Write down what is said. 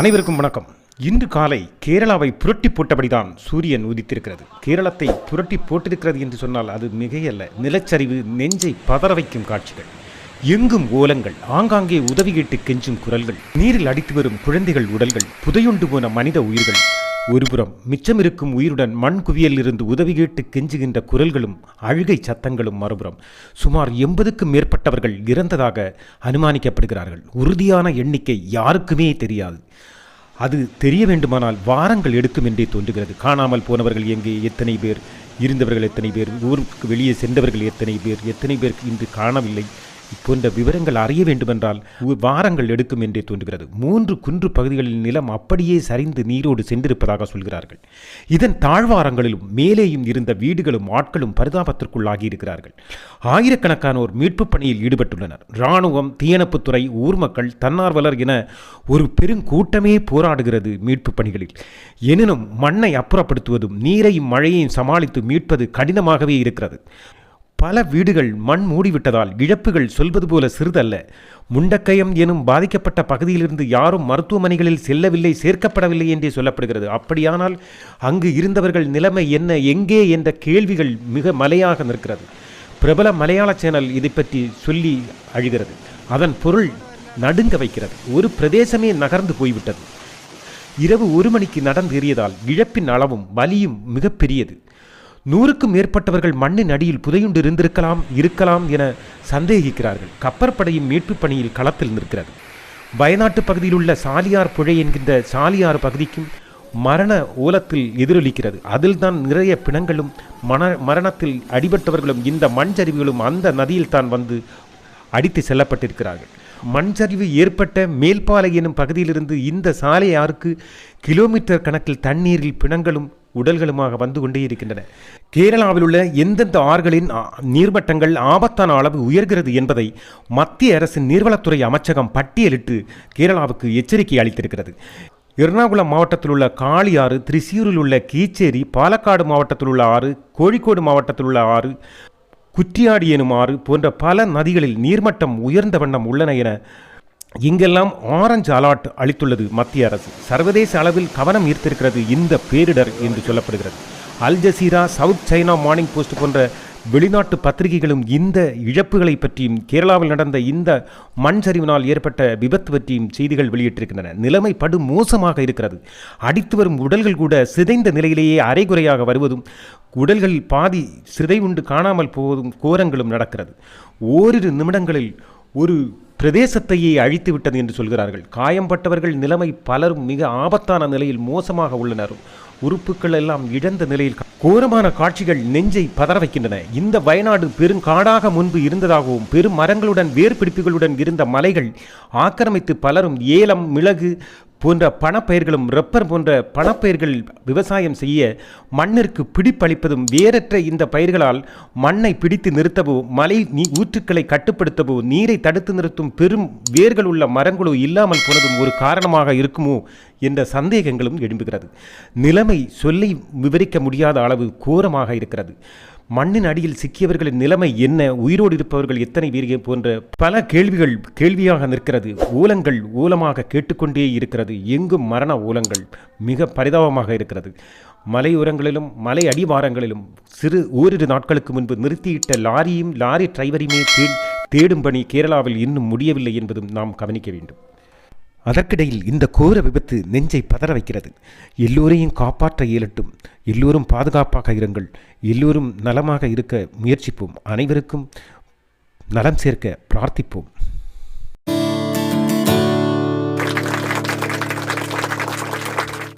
அனைவருக்கும் வணக்கம். இன்று காலை கேரளாவை புரட்டி போட்டபடிதான் சூரியன் உதித்திருக்கிறது. கேரளத்தை புரட்டி போட்டிருக்கிறது என்று சொன்னால் அது மிகையல்ல. நிலச்சரிவு நெஞ்சை பதற வைக்கும் காட்சிகள். எங்கும் ஓலங்கள் ஆங்காங்கே உதவி கேட்டு கெஞ்சும் குரல்கள். நீரில் அடித்து வரும் குழந்தைகள் உடல்கள் புதையுண்டு போன மனித உயிர்கள். ஒருபுறம் மிச்சமிருக்கும் உயிருடன் மண் குவியலில் இருந்து உதவி கேட்டு கெஞ்சுகின்ற குரல்களும் அழுகை சத்தங்களும் மறுபுறம் சுமார் எண்பதுக்கும் மேற்பட்டவர்கள் இறந்ததாக அனுமானிக்கப்படுகிறார்கள். உறுதியான எண்ணிக்கை யாருக்குமே தெரியாது. அது தெரிய வேண்டுமானால் வாரங்கள் எடுக்கும் என்றே தோன்றுகிறது. காணாமல் போனவர்கள் எங்கே? எத்தனை பேர்? இருந்தவர்கள் எத்தனை பேர்? ஊருக்கு வெளியே சென்றவர்கள் எத்தனை பேர்? எத்தனை பேருக்கு இன்று காணவில்லை? போன்ற விவரங்கள் அறிய வேண்டுமென்றால் வாரங்கள் எடுக்கும் என்றே தோன்றுகிறது. மூன்று குன்று பகுதிகளில் நிலம் அப்படியே சரிந்து நீரோடு சென்றிருப்பதாக சொல்கிறார்கள். இதன் தாழ்வாரங்களிலும் மேலேயும் இருந்த வீடுகளும் ஆட்களும் பரிதாபத்திற்குள்ளாகி இருக்கிறார்கள். ஆயிரக்கணக்கானோர் மீட்புப் பணியில் ஈடுபட்டுள்ளனர். இராணுவம் தீயணைப்புத்துறை ஊர் மக்கள் தன்னார்வலர் என ஒரு பெருங்கூட்டமே போராடுகிறது மீட்புப் பணிகளில். எனினும் மண்ணை அப்புறப்படுத்துவதும் நீரையும் மழையையும் சமாளித்து மீட்பது கடினமாகவே இருக்கிறது. பல வீடுகள் மண் மூடிவிட்டதால் இழப்புகள் சொல்வது போல சிறிதல்ல. முண்டக்கயம் எனும் பாதிக்கப்பட்ட பகுதியிலிருந்து யாரும் மருத்துவமனைகளில் செல்லவில்லை சேர்க்கப்படவில்லை என்றே சொல்லப்படுகிறது. அப்படியானால் அங்கு இருந்தவர்கள் நிலைமை என்ன எங்கே என்ற கேள்விகள் மிக மலையாக நிற்கிறது. பிரபல மலையாள சேனல் இதை பற்றி சொல்லி அழுகிறது. அதன் பொருள் நடுங்க வைக்கிறது. ஒரு பிரதேசமே நகர்ந்து போய்விட்டது. இரவு ஒரு மணிக்கு நடந்தேறியதால் இழப்பின் அளவும் வலியும் மிகப்பெரியது நூறுக்கும் மேற்பட்டவர்கள் மண்ணின் அடியில் புதையுண்டு இருந்திருக்கலாம் இருக்கலாம் என சந்தேகிக்கிறார்கள். கப்பற்படையும் மீட்புப் பணியில் களத்தில் நிற்கிறது. வயநாட்டு பகுதியில் உள்ள சாலியார் புழை என்கின்ற சாலியார் பகுதிக்கும் மரண ஓலத்தில் எதிரொலிக்கிறது. அதில்தான் நிறைய பிணங்களும் மன மரணத்தில் அடிபட்டவர்களும் இந்த மண் சரிவுகளும் அந்த நதியில் தான் வந்து அடித்து செல்லப்பட்டிருக்கிறார்கள். மண் சரிவு ஏற்பட்ட மேல்பாலை எனும் பகுதியிலிருந்து இந்த சாலையாருக்கு கிலோமீட்டர் கணக்கில் தண்ணீரில் பிணங்களும் உடல்களுமாக வந்து கொண்டே இருக்கின்றன. கேரளாவில் உள்ள எந்தெந்த ஆறுகளின் நீர்மட்டங்கள் ஆபத்தான அளவு உயர்கிறது என்பதை மத்திய அரசின் நீர்வளத்துறை அமைச்சகம் பட்டியலிட்டு கேரளாவுக்கு எச்சரிக்கை அளித்திருக்கிறது. எர்ணாகுளம் மாவட்டத்தில் உள்ள காளியாறு திரிசூரில் உள்ள கீச்சேரி பாலக்காடு மாவட்டத்தில் உள்ள ஆறு கோழிக்கோடு மாவட்டத்தில் உள்ள ஆறு குற்றியாடி எனும் ஆறு போன்ற பல நதிகளில் நீர்மட்டம் உயர்ந்த வண்ணம் உள்ளன என இங்கெல்லாம் ஆரஞ்சு அலர்ட் அளித்துள்ளது மத்திய அரசு. சர்வதேச அளவில் கவனம் ஈர்த்திருக்கிறது இந்த பேரிடர் என்று சொல்லப்படுகிறது. Al Jazeera South China Morning Post போன்ற வெளிநாட்டு பத்திரிகைகளும் இந்த இழப்புகளை பற்றியும் கேரளாவில் நடந்த இந்த மண் சரிவினால் ஏற்பட்ட விபத்து பற்றியும் செய்திகள் வெளியிட்டிருக்கின்றன. நிலைமை படு மோசமாக இருக்கிறது. அடித்து வரும் உடல்கள் கூட சிதைந்த நிலையிலேயே அரைகுறையாக வருவதும் உடல்கள் பாதி சிதைவுண்டு காணாமல் போவதும் கோரங்களும் நடக்கிறது. ஓரிரு நிமிடங்களில் ஒரு பிரதேசத்தையே அழித்து விட்டது என்று சொல்கிறார்கள். காயம்பட்டவர்கள் நிலைமை பலரும் மிக ஆபத்தான நிலையில் மோசமாக உள்ளனர் உறுப்புகள் எல்லாம் இழந்த நிலையில் கோரமான காட்சிகள் நெஞ்சை பதற வைக்கின்றன. இந்த வயநாடு பெருங்காடாக முன்பு இருந்ததாகவும் பெரும் மரங்களுடன் வேர்பிடிப்புகளுடன் இருந்த மலைகள் ஆக்கிரமித்து பலரும் ஏலம் மிளகு போன்ற பணப்பயிர்களும் ரப்பர் போன்ற பணப்பயிர்கள் விவசாயம் செய்ய மண்ணிற்கு பிடிப்பளிப்பதும் வேறற்ற இந்த பயிர்களால் மண்ணை பிடித்து நிறுத்தவோ மலை நீ ஊற்றுக்களை கட்டுப்படுத்தவோ நீரை தடுத்து நிறுத்தும் பெரும் வேர்கள் உள்ள மரங்களோ இல்லாமல் போனதும் ஒரு காரணமாக இருக்குமோ என்ற சந்தேகங்களும் எழும்புகிறது. நிலைமை சொல்லி விவரிக்க முடியாத அளவு கோரமாக இருக்கிறது. மண்ணின் அடியில் சிக்கியவர்களின் நிலைமை என்ன? உயிரோடு இருப்பவர்கள் எத்தனை பேர் போன்ற பல கேள்விகள் கேள்வியாக நிற்கிறது. ஊலங்கள் ஊலமாக கேட்டுக்கொண்டே இருக்கிறது. எங்கும் மரண ஊலங்கள் மிக பரிதாபமாக இருக்கிறது. மலையோரங்களிலும் மலை அடிவாரங்களிலும் சிறு ஓரிரு நாட்களுக்கு முன்பு நிறுத்தியிட்ட லாரியும் லாரி டிரைவரையுமே தே தேடும் பணி கேரளாவில் இன்னும் முடியவில்லை என்பதும் நாம் கவனிக்க வேண்டும். அதற்கிடையில் இந்த கோர விபத்து நெஞ்சை பதற வைக்கிறது. எல்லோரையும் காப்பாற்ற இயலட்டும். எல்லோரும் பாதுகாப்பாக இருங்கள். எல்லோரும் நலமாக இருக்க முயற்சிப்போம். அனைவருக்கும் நலம் சேர்க்க பிரார்த்திப்போம்.